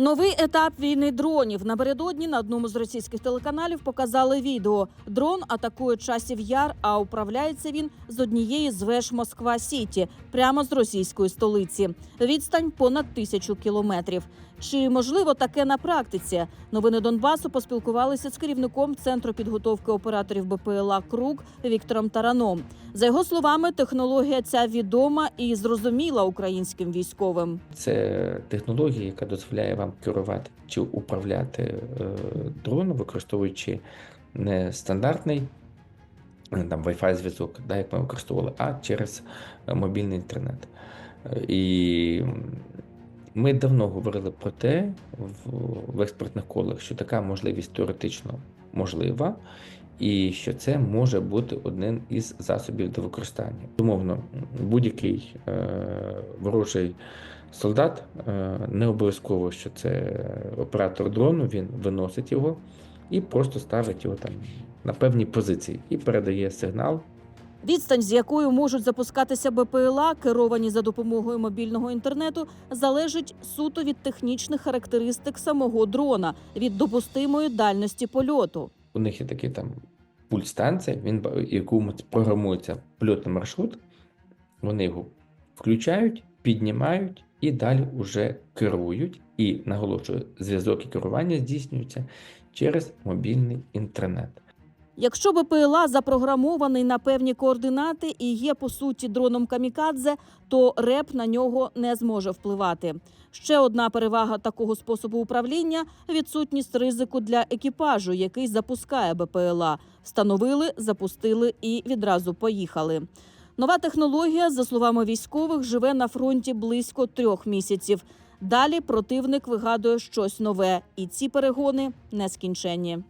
Новий етап війни дронів напередодні на одному з російських телеканалів показали відео. Дрон атакує часів яр, а управляється він з однієї з веж Москва Сіті, прямо з російської столиці. Відстань понад тисячу кілометрів. Чи можливо таке на практиці? Новини Донбасу поспілкувалися з керівником центру підготовки операторів БПЛА Круг Віктором Тараном. За його словами, технологія ця відома і зрозуміла українським військовим. Це технологія, яка дозволяє вам керувати чи управляти е, дроном, використовуючи не стандартний е, там Wi-Fi зв'язок, да, як ми використовували, а через мобільний інтернет. Е, І ми давно говорили про те в, експертних колах, що така можливість теоретично можлива, і що це може бути одним із засобів до використання. Умовно, будь-який е, ворожий солдат е, не обов'язково, що це оператор дрону, він виносить його і просто ставить його там на певні позиції і передає сигнал Відстань, з якою можуть запускатися БПЛА, керовані за допомогою мобільного інтернету, залежить суто від технічних характеристик самого дрона, від допустимої дальності польоту. У них є такий там пульт-станція, він ба- яку програмується польотний маршрут. Вони його включають, піднімають і далі вже керують. І наголошую, зв'язок і керування здійснюється через мобільний інтернет. Якщо БПЛА запрограмований на певні координати і є по суті дроном камікадзе, то РЕП на нього не зможе впливати. Ще одна перевага такого способу управління відсутність ризику для екіпажу, який запускає БПЛА. Встановили, запустили і відразу поїхали. Нова технологія, за словами військових, живе на фронті близько трьох місяців. Далі противник вигадує щось нове, і ці перегони нескінченні.